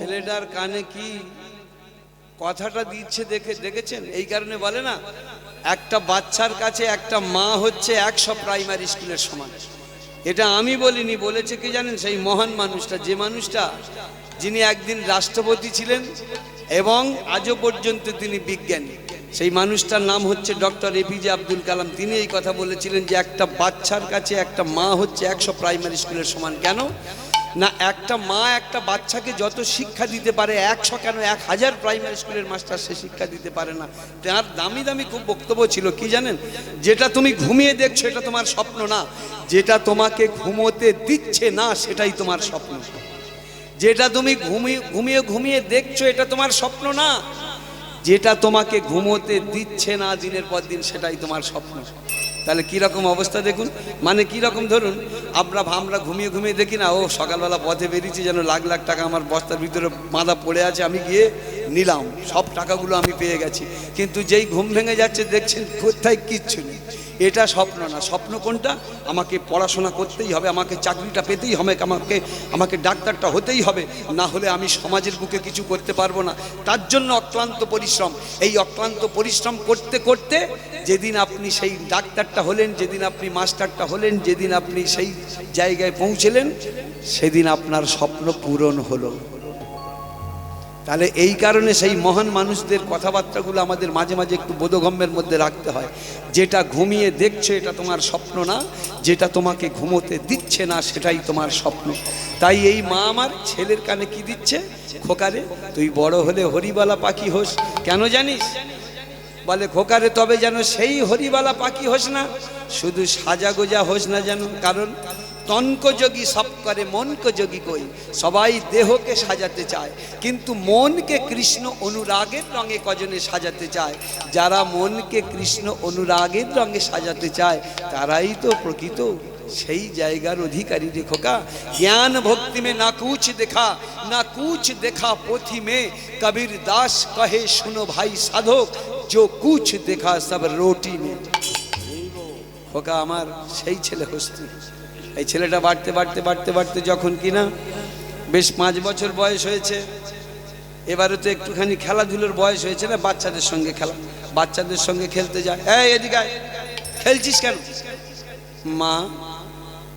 ছেলেটার কানে কি কথাটা দিচ্ছে দেখে দেখেছেন? এই কারণে বলে না, একটা বাচ্চার কাছে একটা মা হচ্ছে একশো প্রাইমারি স্কুলের সমান। এটা আমি বলিনি, বলেছে কি জানেন? সেই মহান মানুষটা, যে মানুষটা যিনি একদিন রাষ্ট্রপতি ছিলেন এবং আজও পর্যন্ত তিনি বিজ্ঞানী। সেই মানুষটার নাম হচ্ছে ডক্টর এপিজে আব্দুল কালাম। তিনি এই কথা বলেছিলেন যে একটা বাচ্চার কাছে একটা মা হচ্ছে একশো প্রাইমারি স্কুলের সমান। কেন? না, একটা মা, একটা বাচ্চাকে যত শিক্ষা দিতে পারে, একশো কেন এক হাজার প্রাইমারি স্কুলের মাস্টার সে শিক্ষা দিতে পারে না। তার দামি দামি খুব বক্তব্য ছিল, কি জানেন? যেটা তুমি ঘুমিয়ে দেখছ, এটা তোমার স্বপ্ন না। যেটা তোমাকে ঘুমোতে দিচ্ছে না, সেটাই তোমার স্বপ্ন। যেটা তুমি ঘুমিয়ে ঘুমিয়ে ঘুমিয়ে দেখছ, এটা তোমার স্বপ্ন না। যেটা তোমাকে ঘুমোতে দিচ্ছে না দিনের পর দিন, সেটাই তোমার স্বপ্ন। তাহলে কীরকম অবস্থা দেখুন? মানে কীরকম ধরুন, আমরা আমরা ঘুমিয়ে ঘুমিয়ে দেখি না, ও সকালবেলা পথে বেরিয়েছি যেন লাখ লাখ টাকা আমার বস্তার ভিতরে বাঁধা পড়ে আছে, আমি গিয়ে নিলাম। সব টাকাগুলো আমি পেয়ে গেছি। কিন্তু যেই ঘুম ভেঙে যাচ্ছে, দেখছেন কোথায় কিচ্ছু নেই। এটা স্বপ্ন না। স্বপ্ন কোনটা? আমাকে পড়াশোনা করতেই হবে, আমাকে চাকরিটা পেতেই হবে, আমাকে আমাকে ডাক্তারটা হতেই হবে। না হলে আমি সমাজের বুকে কিছু করতে পারব না। তার জন্য অক্লান্ত পরিশ্রম। এই অক্লান্ত পরিশ্রম করতে করতে যেদিন আপনি সেই ডাক্তারটা হলেন, যেদিন আপনি মাস্টারটা হলেন, যেদিন আপনি সেই জায়গায় পৌঁছলেন, সেদিন আপনার স্বপ্ন পূরণ হলো। তাহলে এই কারণে সেই মহান মানুষদের কথাবার্তাগুলো আমাদের মাঝে মাঝে একটু বোধগম্যের মধ্যে রাখতে হয়। যেটা ঘুমিয়ে দেখছ এটা তোমার স্বপ্ন না, যেটা তোমাকে ঘুমোতে দিচ্ছে না সেটাই তোমার স্বপ্ন। তাই এই মা আমার ছেলের কানে কি দিচ্ছে? খোকারে, তুই বড় হলে হরিবালা পাখি হোস। কেন জানিস? বলে, খোকারে, তবে যেন সেই হরিবালা পাখি হোস না। শুধু সাজা গোজা হোস না যেন, কারণ তনকযোগী সব করে মনকযোগী কই সবাই দেহকে সাজাতে চায় কিন্তু মনকে কৃষ্ণ অনুরাগের রঙে কজনে সাজাতে চায় যারা মনকে কৃষ্ণ অনুরাগের রঙে সাজাতে চায় তারাই তো প্রকৃত সেই জায়গার অধিকারী রে খোকা জ্ঞান ভক্তি মে না কুছ দেখা না কুছ দেখা পোথি মে কবির দাস কহে শুনো ভাই সাধক जो कुछ देखा सब रोटी में খোকা আমার সেই ছেলে হস্তি এই ছেলেটা বাড়তে বাড়তে বাড়তে বাড়তে যখন কিনা বেশ পাঁচ বছর বয়স হয়েছে, এবারে তো একটুখানি খেলাধুলোর বয়স হয়েছে না, বাচ্চাদের সঙ্গে খেলা, বাচ্চাদের সঙ্গে খেলতে যায় এই এদিকে খেলছিস কেন? মা,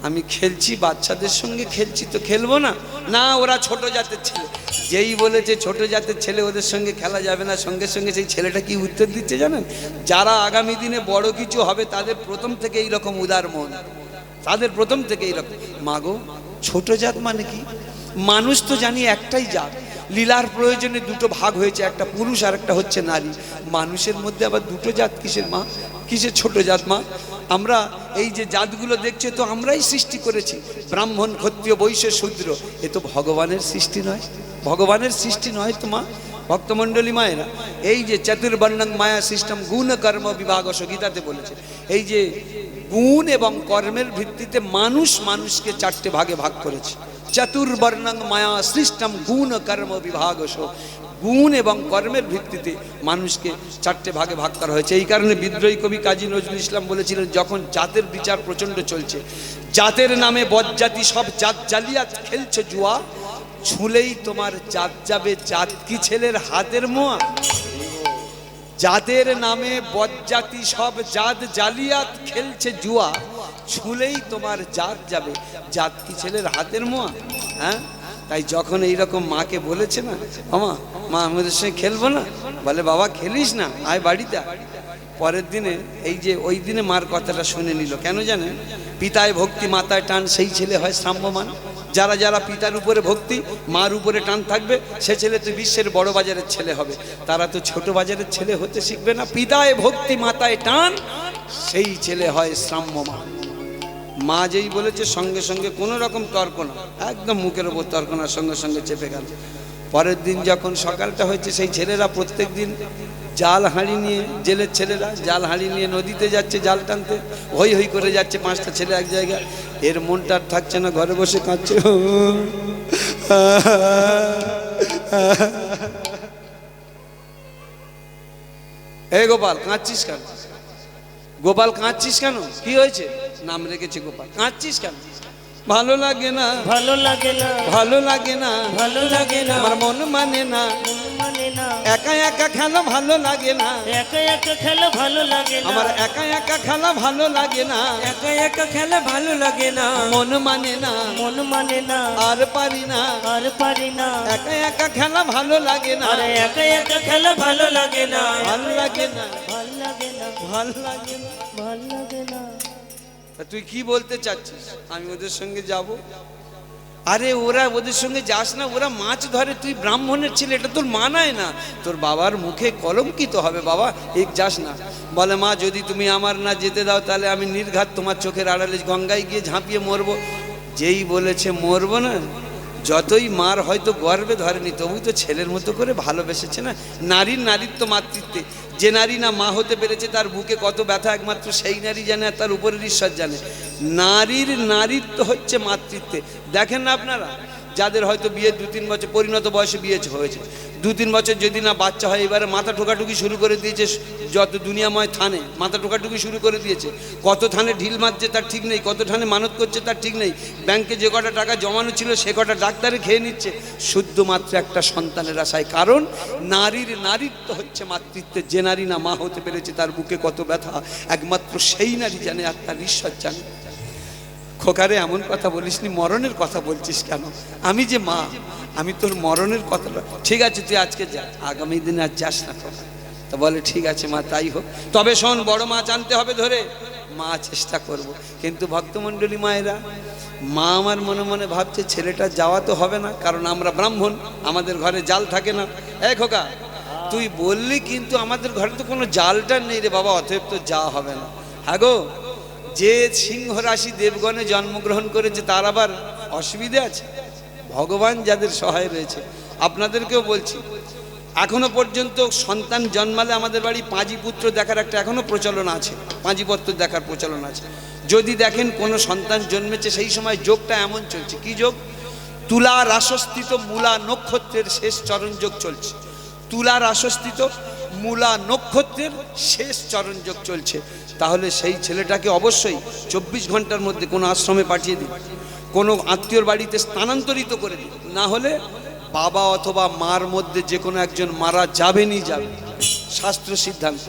আমি খেলছি, বাচ্চাদের সঙ্গে খেলছি, তো খেলব না? না, ওরা ছোট জাতের ছেলে। যেই বলেছে ছোট জাতের ছেলে ওদের সঙ্গে খেলা যাবে না, সঙ্গে সঙ্গে সেই ছেলেটা কি উত্তর দিচ্ছে জানেন? যারা আগামী দিনে বড় কিছু হবে, তাদের প্রথম থেকে এইরকম উদার মন। তাদের প্রথম থেকে এইরকম মাগো ছোট জাত মানে কি? মানুষ তো জানি একটাই জাত। লীলার প্রয়োজনে দুটো ভাগ হয়েছে, একটা পুরুষ আর একটা হচ্ছে নারী। মানুষের মধ্যে আবার দুটো জাত কিসের মা? কিসের ছোট জাত মা? আমরা এই যে জাতগুলো দেখছে তো আমরাই সৃষ্টি করেছি। ব্রাহ্মণ, ক্ষত্রিয়, বৈশ্য, শূদ্র। এ তো ভগবানের সৃষ্টি নয়। ভগবানের সৃষ্টি নয় তো মা? ভক্তমণ্ডলী মায়েরা, এই যে চতুর্বর্ণং মায়া সিস্টেম গুণ কর্ম বিভাগ গীতাতে বলেছে, এই যে গুণ এবং কর্মের ভিত্তিতে মানুষ মানুষকে চারটে ভাগে ভাগ করেছে। চতুর্বর্ণং মায়া সৃষ্টম গুণ কর্ম বিভাগ গুণ এবং কর্মের ভিত্তিতে মানুষকে চারটে ভাগে ভাগ করা হয়েছে। এই কারণে বিদ্রোহী কবি কাজী নজরুল ইসলাম বলেছিলেন, যখন জাতের বিচার প্রচণ্ড চলছে, জাতের নামে বজ্জাতি সব জাত জালিয়াত খেলছে জুয়া ছুলেই তোমার জাত যাবে জাত কি ছেলের হাতের মোয়া? জাতের নামে বজ্জাতি সব জাত জালিয়াত খেলছে জুয়া, ছুলেই তোমার জাত যাবে জাত কি ছেলের হাতের মোয়া? হ্যাঁ? তাই যখন এইরকম মাকে বলেছে না, মামা, মা, আমাদের সঙ্গে খেলব না? বলে, বাবা, খেলিস না, আয় বাড়িতে পরের দিনে এই যে ওই দিনে মার কথাটা শুনে নিল। কেন জানেন? পিতায় ভক্তি, মাতায় টান, সেই ছেলে হয় সাম্যমান যারা যারা পিতার উপরে ভক্তি, মার উপরে টান থাকবে, সে ছেলে তো বিশ্বের বড় বাজারের ছেলে হবে। তারা তো ছোট বাজারের ছেলে হতে শিখবে না। পিতায় ভক্তি, মাতায় টান, সেই ছেলে হয় শ্রাম্যমান মা। যেই বলেছে, সঙ্গে সঙ্গে কোনো রকম তর্ক না। একদম মুখের ওপর তর্ক না, সঙ্গে সঙ্গে চেপে গেল। পরের দিন যখন সকালটা হয়েছে, সেই ছেলেরা প্রত্যেক দিন জাল হাঁড়ি নিয়ে জেলের ছেলেরা জাল হাঁড়ি নিয়ে নদীতে যাচ্ছে জাল টানতে। হই হই করে যাচ্ছে পাঁচটা ছেলে এক জায়গায়। এর মনটা আর থাকছে না ঘরে বসে কাঁদছে। এ গোপাল কাঁদছিস কেন? গোপাল কাঁদছিস কেন? কি হয়েছে? নাম রেখেছে গোপাল কাঁদছিস কেন? ভালো লাগে না। ভালো লাগে না। ভালো লাগে না। ভালো লাগে না। আমার মন মানে না। মানে না একা একা খেলা ভালো লাগে না একা একা খেলা ভালো লাগে না আমার একা একা খেলা ভালো লাগে না একা একা খেলা ভালো লাগে না মন মানে না মন মানে না আর পারি না আর পারি না একা একা খেলা ভালো লাগে না আরে একা একা খেলা ভালো লাগে না ভালো লাগে না ভালো লাগে না ভালো লাগে না ভালো লাগে না তুই কি বলতে চাচ্ছিস আমি ওদের সঙ্গে যাব আরে ওরা ওদের সঙ্গে যাস না, ওরা মাছ ধরে, তুই ব্রাহ্মণের ছেলে, এটা তোর মানায় না। তোর বাবার মুখে কলঙ্কিত হবে, বাবা এক যাস না। বলে, মা, যদি তুমি আমার না যেতে দাও, তাহলে আমি নির্ঘাত তোমার চোখের আড়ালে গঙ্গায় গিয়ে ঝাঁপিয়ে মরবো। যেই বলেছে, মরবো না। যতই মার হয়তো গর্বে ধরেনি, তবুই তো ছেলের মতো করে ভালোবেসেছে না? নারীর নারীত্ব মাতৃত্বে। যে নারী না মা হতে পেরেছে, তার বুকে কত ব্যথা একমাত্র সেই নারী জানে তার উপরের ঈশ্বর জানে। নারীর নারীত্ব হচ্ছে মাতৃত্বে। দেখেন না আপনারা? যাদের হয়তো বিয়ে দু তিন বছর, পরিণত বয়সে বিয়ে হয়েছে। দু তিন বছর যদি না বাচ্চা হয়, এবারে মাথা ঠোকাটুকি শুরু করে দিয়েছে, যত দুনিয়াময় থানে মাথা ঠোকাটুকি শুরু করে দিয়েছে। কত থানে ঢিল মারছে তার ঠিক নেই, কত থানে মানত করছে তার ঠিক নেই। ব্যাংকে যে কটা টাকা জমানো ছিল, সে কটা ডাক্তারে খেয়ে নিচ্ছে। শুদ্ধমাত্র একটা সন্তানের আশায়। কারণ নারীর নারীত্ব হচ্ছে মাতৃত্বে। যে নারী না মা হতে পেরেছে, তার বুকে কত ব্যথা। একমাত্র সেই নারী জানে আর তার ঈশ্বর জানে। খোকারে এমন কথা বলিসনি, মরণের কথা বলছিস কেন? আমি যে মা, আমি তোর মরণের কথাটা ঠিক আছে, তুই আজকে যা, আগামী দিনে আর যাস না খোকা তা বলে, ঠিক আছে মা, তাই হোক। তবে শোন, বড় মাছ আনতে হবে ধরে। মা চেষ্টা করব। কিন্তু ভক্তমণ্ডলী মায়েরা, মা আমার মনে মনে ভাবছে, ছেলেটা যাওয়া তো হবে না, কারণ আমরা ব্রাহ্মণ, আমাদের ঘরে জাল থাকে না। এই খোকা, তুই বললি কিন্তু আমাদের ঘরে তো কোনো জালটা নেই রে বাবা, অতএব তো যা হবে না। হ্যাঁ গো যে সিংহ রাশি দেবগণে জন্মগ্রহণ করেছে, তার আবার অসুবিধে আছে? ভগবান যাদের সহায় রয়েছে। আপনাদেরকেও বলছি, এখনও পর্যন্ত সন্তান জন্মালে আমাদের বাড়ি পাঁজি পুত্র দেখার একটা এখনও প্রচলন আছে পাঁজিপত্র দেখার প্রচলন আছে। যদি দেখেন কোনো সন্তান জন্মেছে, সেই সময় যোগটা এমন চলছে। কি যোগ? তুলা রাসস্থিত মূলা নক্ষত্রের শেষ চরণ যোগ চলছে। তুলা রাসস্থিত মূলা নক্ষত্রের শেষ চরণযোগ চলছে। তাহলে সেই ছেলেটাকে অবশ্যই চব্বিশ ঘণ্টার মধ্যে কোনো আশ্রমে পাঠিয়ে দিন। কোনো আত্মীয়র বাড়িতে স্থানান্তরিত করে দিন। না হলে বাবা অথবা মার মধ্যে যে কোনো একজন মারা যাবেনই যাবে শাস্ত্র সিদ্ধান্ত।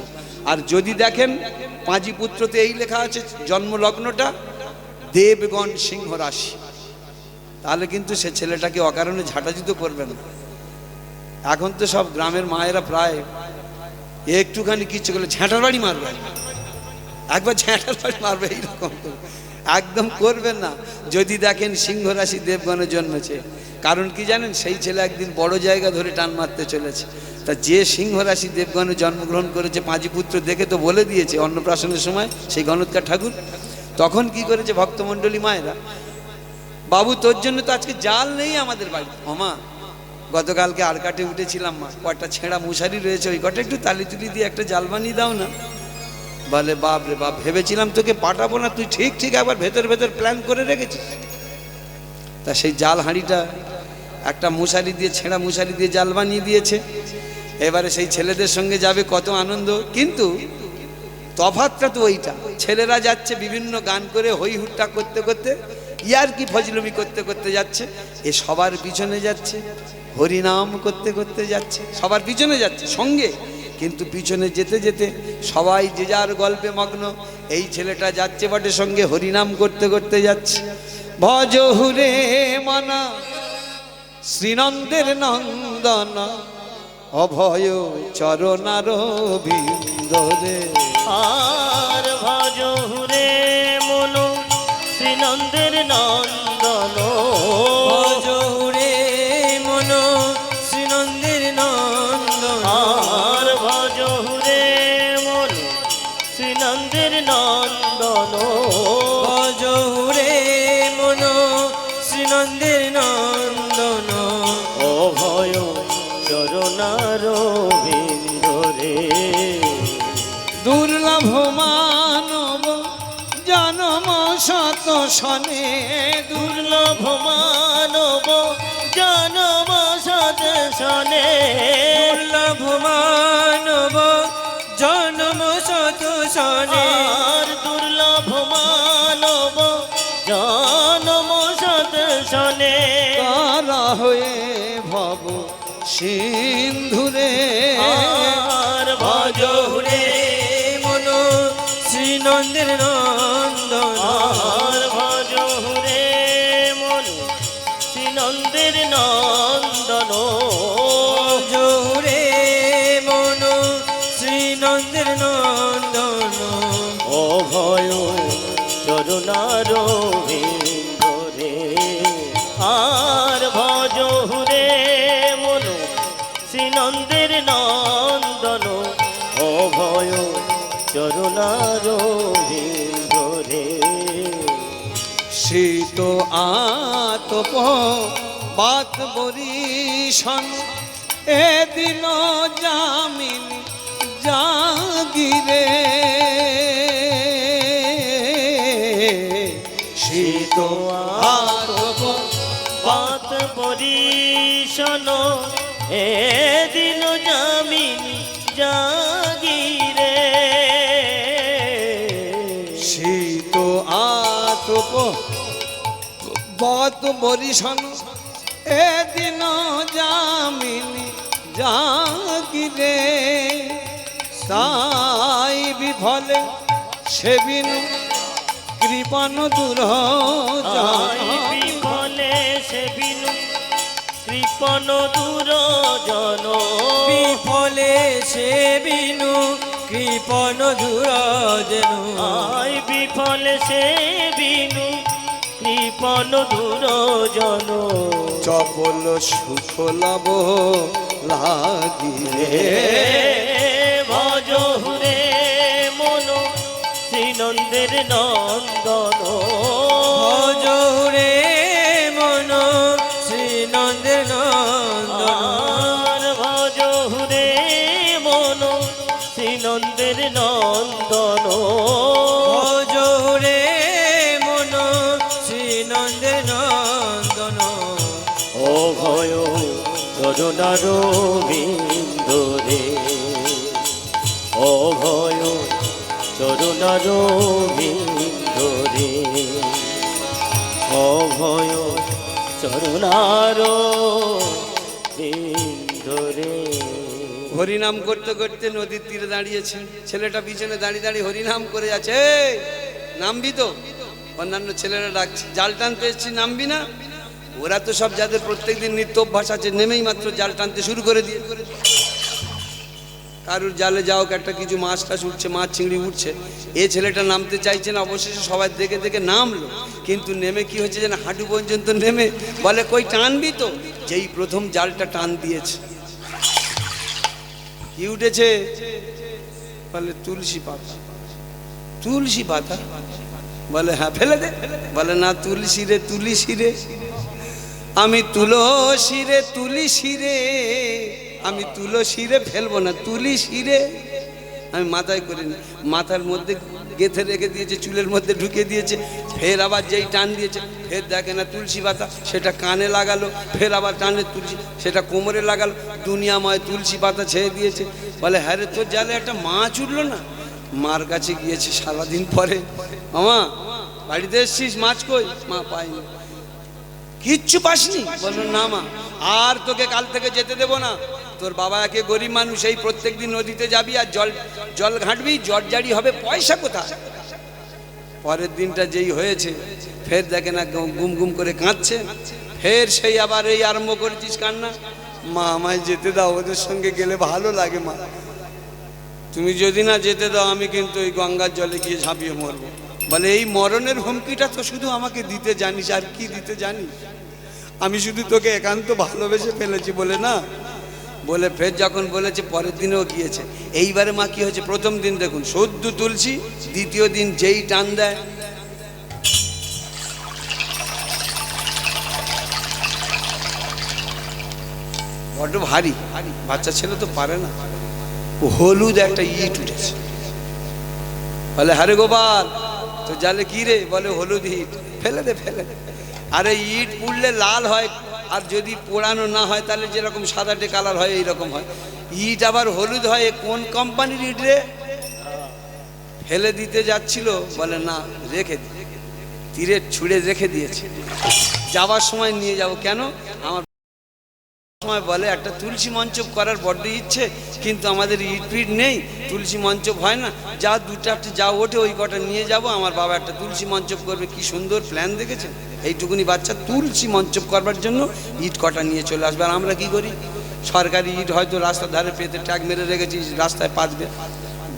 আর যদি দেখেন পাঁজি পুত্রতে এই লেখা আছে, জন্মলগ্নটা দেবগণ সিংহ রাশি। তাহলে কিন্তু সে ছেলেটাকে অকারণে ঝাঁটাঝুতো করবে না। এখন তো সব গ্রামের মায়েরা প্রায় একটুখানি কিচ্ছু করলে ঝ্যাঁটার বাড়ি মারবে। একবার ঝ্যাঁটার বাড়ি মারবে এইরকম একদম করবেন না। যদি দেখেন সিংহ রাশি দেবগণে জন্মেছে। কারণ কি জানেন? সেই ছেলে একদিন বড় জায়গা ধরে টান মারতে চলেছে। তা যে সিংহ রাশি দেবগণে জন্মগ্রহণ করেছে পাঁচি পুত্র দেখে তো বলে দিয়েছে অন্নপ্রাশনের সময় সেই গণৎকার ঠাকুর। তখন কি করেছে ভক্তমণ্ডলী মায়েরা? বাবু, তোর জন্য তো আজকে জাল নেই আমাদের বাড়ি ওমা গতকালকে আর কাটে উঠেছিলাম মা। কটা ছেঁড়া মশারি রয়েছে ওই কটা। একটু তালি তুলি দিয়ে একটা জাল বানিয়ে দাও না। বলে, বাপ রে বাপ, ভেবেছিলাম তোকে পাঠাবো না। তুই ঠিক ঠিক আবার ভেতর ভেতর প্ল্যান করে রেখেছিস। তা সেই জাল হাঁড়িটা একটা মশারি দিয়ে, ছেঁড়া মশারি দিয়ে জাল বানিয়ে দিয়েছে। এবারে সেই ছেলেদের সঙ্গে যাবে কত আনন্দ। কিন্তু তফাতটা তো ওইটা। ছেলেরা যাচ্ছে বিভিন্ন গান করে হই হুট্টা করতে করতে ইয়ার কি ফজলমি করতে করতে যাচ্ছে? এ সবার পিছনে যাচ্ছে, হরিনাম করতে করতে যাচ্ছে, সবার পিছনে যাচ্ছে, সঙ্গে। কিন্তু পিছনে যেতে যেতে সবাই যে যার গল্পে মগ্ন, এই ছেলেটা যাচ্ছে বটে সঙ্গে, হরিনাম করতে করতে যাচ্ছে। ভজ হুরে মানা, শ্রীনন্দের নন্দন, অভয় চরণার বিন্দরে আর ভজ হুরে নন্দন। রে মন শ্রীনন্দের নন্দন। আর ভজ হুরে মনো শ্রীনন্দের নন্দন। রে মন শ্রীনন্দের নন্দন। অভয় চরণার বিন্দরে দুর্লভ জনম শত শনে দুর্লভ মানব জনম শত শনে। দুর্লভ মানব জনম শত শনে। দুর্লভ মানব জনম শত শনে। তারা হয়ে ভব সিন্ধুরে? আর ভজহুরে মন শ্রীনন্দের নয় শ্রীনন্দের নন্দন। জোরে মন শ্রীনন্দের নন্দন। অভয় চরণার ভিন্দরে আর ভজ রে মন শ্রীনন্দের নন্দন। অভয় চরণার ভিন্দরে শীত আতপ বাত বরিশন। এদিন জামিন জাগিরে বত বরিশন এদিন জামিনী জাগিরে তাই বিফলে সেবিনু কৃপণ দূর বিফলে সে বিনু কৃপণ দূর জন। বিফলে সে বিনু কৃপণ দূর আই বিফলে সে বিনু কৃপণ দূর জন চপল সুখ লব লাগিরে ভজ রে মন শ্রীনন্দের নন্দন। চরণার বিন্দরে ও ভয় চরণার বিন্দরে ও ভয় চরণার হরিনাম করতে করতে নদীর তীরে দাঁড়িয়েছে ছেলেটা পিছনে দাঁড়িয়ে দাঁড়িয়ে হরিনাম করে যাচ্ছে। নামবি তো? অন্যান্য ছেলেরা ডাকছে। জাল টানতে এসছি, নামবি না? ওরা তো সব যাদের প্রত্যেকদিন নিত্য অভ্যাস আছে, নেমেই মাত্র জাল টানতে শুরু করে দিয়ে। কারুর জালে যাও একটা কিছু মাছ টাছ উঠছে, মাছ চিংড়ি উঠছে। এ ছেলেটা নামতে চাইছে না, অবশেষে সবাই দেখে দেখে নামলো। কিন্তু নেমে কি হচ্ছে যেন হাঁটু পর্যন্ত নেমে, বলে, কই টানবি তো? যেই প্রথম জালটা টান দিয়েছে। কি উঠেছে? বলে, তুলসী পাতা। তুলসী পাতা? বলে হ্যাঁ ফেলে দে। বলে, না, তুলসী রে তুলসী রে। আমি তুলসী রে তুলসী রে। আমি তুলসী রে ফেলব না, তুলসী রে। আমি মাথায় করে নি, মাথার মধ্যে গেঁথে রেখে দিয়েছে, চুলের মধ্যে ঢুকে দিয়েছে, ফের আবার যেই টান দিয়েছে, ফের দেখে না তুলসী পাতা, সেটা কানে লাগালো, ফের আবার টানে তুলসী, সেটা কোমরে লাগালো, দুনিয়াময় তুলসী পাতা ছেড়ে দিয়েছে। বলে হ্যাঁ রে, তোর জালে একটা মাছ উঠল না? মার কাছে গিয়েছে সারাদিন পরে, মামা, বাড়িতে এসছিস? মাছ কই? মা পাইনি কিচ্ছু পাসনি। বলল না মা, আর তোকে কাল থেকে যেতে দেবো না। তোর বাবা একে গরিব মানুষ, এই প্রত্যেকদিন নদীতে যাবি আর জল জল ঘাঁটবি জট জারি হবে, পয়সা কোথায়? পরের দিনটা যেই হয়েছে, ফের দেখে না গুম গুম করে কাঁদছে। ফের সেই আবার এই আরম্ভ করেছিস কান্না। মা, আমায় যেতে দাও, ওদের সঙ্গে গেলে ভালো লাগে মা। তুমি যদি না যেতে দাও, আমি কিন্তু ওই গঙ্গার জলে গিয়ে ঝাঁপিয়ে মরবো। বলে, এই মরণের হুমকিটা তো শুধু আমাকে দিতে জানিস, আর কি দিতে জানিস? আমি শুধু তোকে একান্ত ভালোবেসে ফেলেছি। বলে, না। বলে, ফের যখন বলেছে, পরের দিনেও গিয়েছে। এইবারে মা কি হয়েছে? প্রথম দিন দেখুন, সদ্য তুলছি দ্বিতীয় দিন যেই টান দেয়। বড্ড ভারী বাচ্চা ছেলে তো পারে না। হলুদ একটা ইট উঠেছে। বলে, হারে গোপাল তো জালে কি রে বলে হলুদ ইট। ফেলে দে ফেলে দে। আরে ইট পুড়লে লাল হয়, আর যদি পোড়ানো না হয়, তাহলে যেরকম সাদাটে কালার হয়, এইরকম হয়। ইট আবার হলুদ হয় কোন কোম্পানির ইট রে? ফেলে দিতে যাচ্ছিল, বলে না, রেখে তীরে ছুঁড়ে রেখে দিয়েছে। যাবার সময় নিয়ে যাব। কেন? আমার সময় বলে, একটা তুলসী মঞ্চপ করার বড্ড ইচ্ছে, কিন্তু আমাদের ইট পিট নেই, তুলসী মঞ্চপ হয় না। যা দু চারটে যা ওঠে, ওই কটা নিয়ে যাব। আমার বাবা একটা তুলসী মঞ্চপ করবে, কি সুন্দর প্ল্যান দেখেছেন? এইটুকুনি বাচ্চা তুলসী মঞ্চপ করবার জন্য ইট কটা নিয়ে চলে আসবে। আর আমরা কি করি? সরকারি ইট হয়তো রাস্তার ধারে পেতে ট্যাগ মেরে রেখেছি, রাস্তায় পাতবে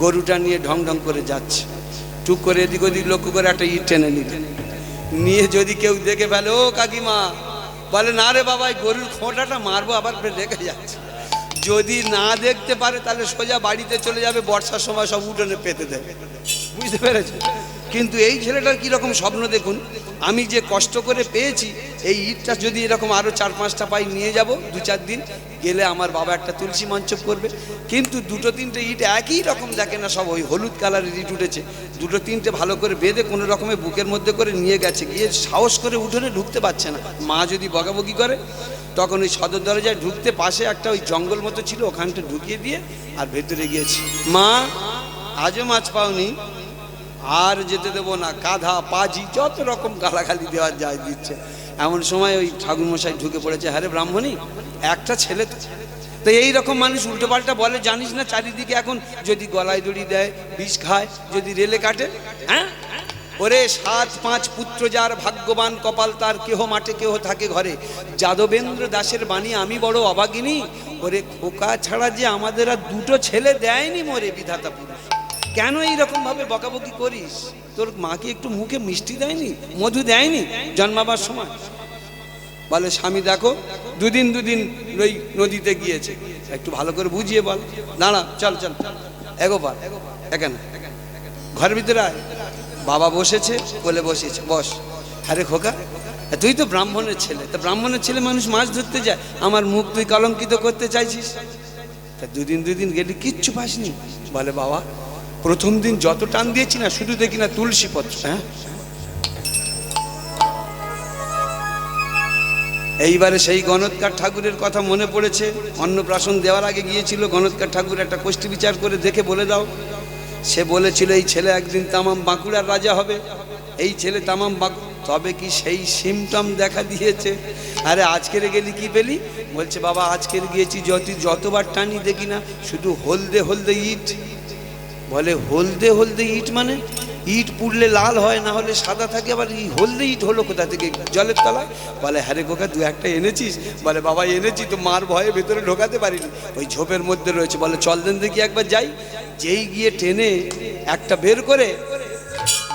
গরুটা নিয়ে ঢং ঢং করে যাচ্ছে। টুক করে এদিক ওদিক লক্ষ্য করে একটা ইট টেনে নিতে নিয়ে যদি কেউ দেখে ফেলে, ও কাকিমা বলে, না রে বাবা, এই গরুর খোঁটাটা মারবো, আবার রেখে যাচ্ছে। যদি না দেখতে পারে, তাহলে সোজা বাড়িতে চলে যাবে, বর্ষার সময় সব উঠোনে পেতে দেবে। বুঝতে পেরেছে? কিন্তু এই ছেলেটার কীরকম স্বপ্ন দেখুন? আমি যে কষ্ট করে পেয়েছি, এই ইটটা যদি এরকম আরও চার পাঁচটা পাই নিয়ে যাব দু চার দিন, গেলে আমার বাবা একটা তুলসী মঞ্চ করবে। কিন্তু দুটো তিনটে ইট একই রকম দেখে না সব, ওই হলুদ কালারের ইট উঠেছে। দুটো তিনটে ভালো করে বেঁধে কোনো রকমে বুকের মধ্যে করে নিয়ে গেছে। গিয়ে সাহস করে উঠোনে ঢুকতে পারছে না। মা যদি বকাবকি করে, তখন ওই সদর দরজায় ঢুকতে পাশে একটা ওই জঙ্গল মতো ছিল, ওখানটা ঢুকিয়ে দিয়ে আর ভেতরে গিয়েছি। মা, আজও মাছ পাওনি? আর যেতে দেবো না কাঁধা পাজি, যত রকম গালাগালি দেওয়া যায় দিচ্ছে। এমন সময় ওই ঠাকুরমশাই ঢুকে পড়েছে হ্যাঁ ব্রাহ্মণী, একটা ছেলে তো। এই রকম মানুষ উল্টো পাল্টা বলে, জানিস না, চারিদিকে এখন যদি গলায় দড়ি দেয়, বিষ খায়, যদি রেলে কাটে? হ্যাঁ? ওরে সাত পাঁচ পুত্র যার ভাগ্যবান কপাল, তার কেহ মাঠে কেহ থাকে ঘরে। যাদবেন্দ্র দাসের বাণী, আমি বড় অবাগিনী ওরে খোকা ছাড়া যে আমাদের আর দুটো ছেলে দেয়নি মোরে বিধাতা পুরুষ কেন এইরকম ভাবে বকাবকি করিস? তোর মাকে একটু মুখে মিষ্টি দেয়নি? মধু দেয়নি? জন্মাবার সময়? বলে, স্বামী, দেখো, দুদিন দুদিন ওই নদীতে গিয়েছে। একটু ভালো করে বুঝিয়ে বল। দাঁড়া, চল চল। এগোবার এখানে। ঘরের ভিতরে আয়। বাবা বসেছে বলে বসেছে বস। আরে খোকা, তুই তো ব্রাহ্মণের ছেলে। তা ব্রাহ্মণের ছেলে মানুষ মাছ ধরতে যায়। আমার মুখ তুই কলঙ্কিত করতে চাইছিস? তা দুদিন দুদিন গেলি, কিচ্ছু পাসনি। বলে, বাবা প্রথম দিন যত টান দিয়েছি না, শুধু দেখি না তুলসী পত্র হ্যাঁ? এইবারে সেই গণৎকার ঠাকুরের কথা মনে পড়েছে। অন্নপ্রাশন দেওয়ার আগে গিয়েছিল, গণৎকার ঠাকুর একটা কোষ্ঠী বিচার করে দেখে বলে দাও। সে বলেছিল, এই ছেলে একদিন তামাম বাঁকুড়ার রাজা হবে। এই ছেলে তামাম বাঁকু তবে কি সেই সিমটম দেখা দিয়েছে? আরে আজকের গেলি কি পেলি? বলছে, বাবা, আজকের গিয়েছি, যত, যতবার টানি দেখি না, শুধু হলদে হলদে ইট। বলে হলদে হলদে ইট মানে? ইট পুড়লে লাল হয়, না হলে সাদা থাকে, আবার এই হলদে ইট হলো কোথা থেকে? জলের তলায়? বলে হ্যারে গোকা দু একটা এনেছিস? বলে, বাবা, এনেছি, তো মার ভয়ে ভেতরে ঢোকাতে পারিনি। ওই ঝোপের মধ্যে রয়েছে, বলে, চল দেন দেখি একবার যাই। যেই গিয়ে টেনে একটা বের করে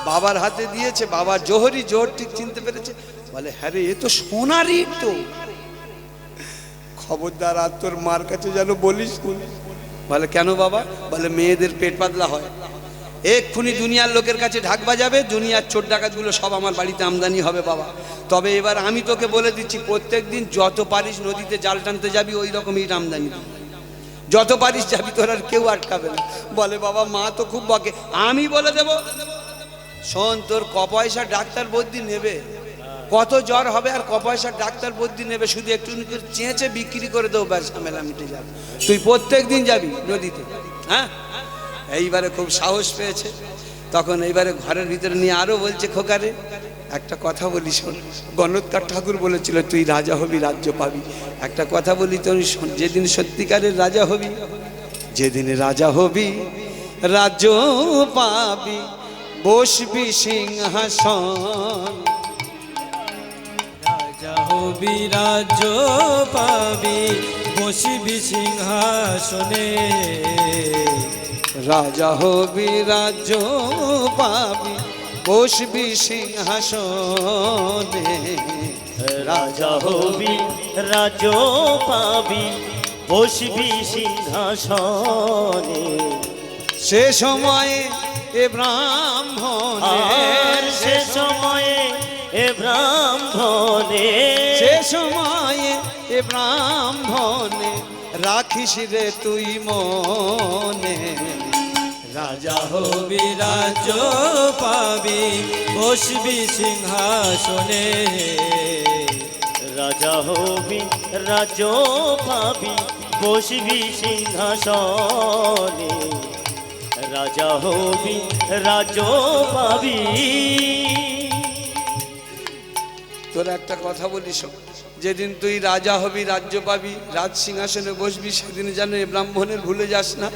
বাবার হাতে দিয়েছে, বাবা জোহরি জোহর ঠিক চিনতে পেরেছে। বলে হ্যাঁ রে, এ তো সোনার ইট তো। খবরদার আর তোর মার কাছে যেন বলিস না। বলে, কেন বাবা? বলে, মেয়েদের পেট পাতলা হয়। এক্ষুনি দুনিয়ার লোকের কাছে ঢাক বাজাবে, দুনিয়ার চোর ডাকাতগুলো সব আমার বাড়িতে আমদানি হবে বাবা। তবে এবার আমি তোকে বলে দিচ্ছি, প্রত্যেক দিন যত পারিস নদীতে জাল টানতে যাবি, ওই রকমই আমদানি। যত পারিস যাবি, তোর আর কেউ আটকাবে না। বলে, বাবা, মা তো খুব বকে। আমি বলে দেব, শোন, তোর ক পয়সা ডাক্তার বদ্যি নেবে। কত জ্বর হবে আর ক পয়সা ডাক্তার বদ্যি নেবে শুধু একটু চেঁচে বিক্রি করে দেবো ব্যাস ঝামেলা মিটে যাবে। তুই প্রত্যেক দিন যাবি নদীতে হ্যাঁ? এইবারে খুব সাহস পেয়েছে। তখন এইবারে ঘরের ভিতরে নিয়ে আরও বলছে খোকারে একটা কথা বলি শোন গণৎকার ঠাকুর বলেছিল তুই রাজা হবি রাজ্য পাবি। একটা কথা বলি শোন, যেদিন সত্যিকারের রাজা হবি যেদিন রাজা হবি রাজ্য পাবি বসবি সিংহাসন। রাজা রাজ্য পাবি, বসিবি সিংহাসনে। রাজা হবি রাজ্য পাবি, বসবি সিংহাসনে। রাজা হবি রাজ পাবি, বসবি সিংহাসনে। সে সময়ে এ ব্রাহ্মণে। সে সময়ে এ ব্রাহ্মণে। সে সময়ে এ ব্রাহ্মণে রাখিস রে তুই মনে। রাজা হবি, রাজ্য পাবি, বসবি সিংহাসনে। রাজা হবি রাজ পাবি, বসবি সিংহাসনে। রাজা হবি রাজ পাবি। তোর একটা কথা বলি শোন যেদিন তুই রাজা হবি, রাজ্য পাবি, রাজ সিংহাসনে বসবি, সেদিন যেন এ ব্রাহ্মণের ভুলে যাস না।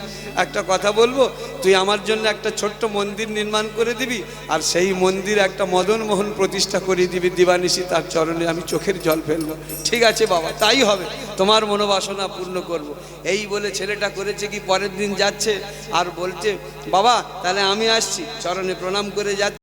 একটা কথা বলব, তুই আমার জন্য একটা ছোট্ট মন্দির নির্মাণ করে দিবি, আর সেই মন্দির একটা মদন মোহন প্রতিষ্ঠা করে দিবি, দিবানিশি তার চরণে, আমি চোখের জল ফেলব। ঠিক আছে বাবা, তাই হবে, তোমার মনোবাসনা পূর্ণ করব। এই বলে ছেলেটা করেছে কি, পরের দিন যাচ্ছে, আর বলছে, বাবা, তাহলে আমি আসছি, চরণে প্রণাম করে যাচ্ছি।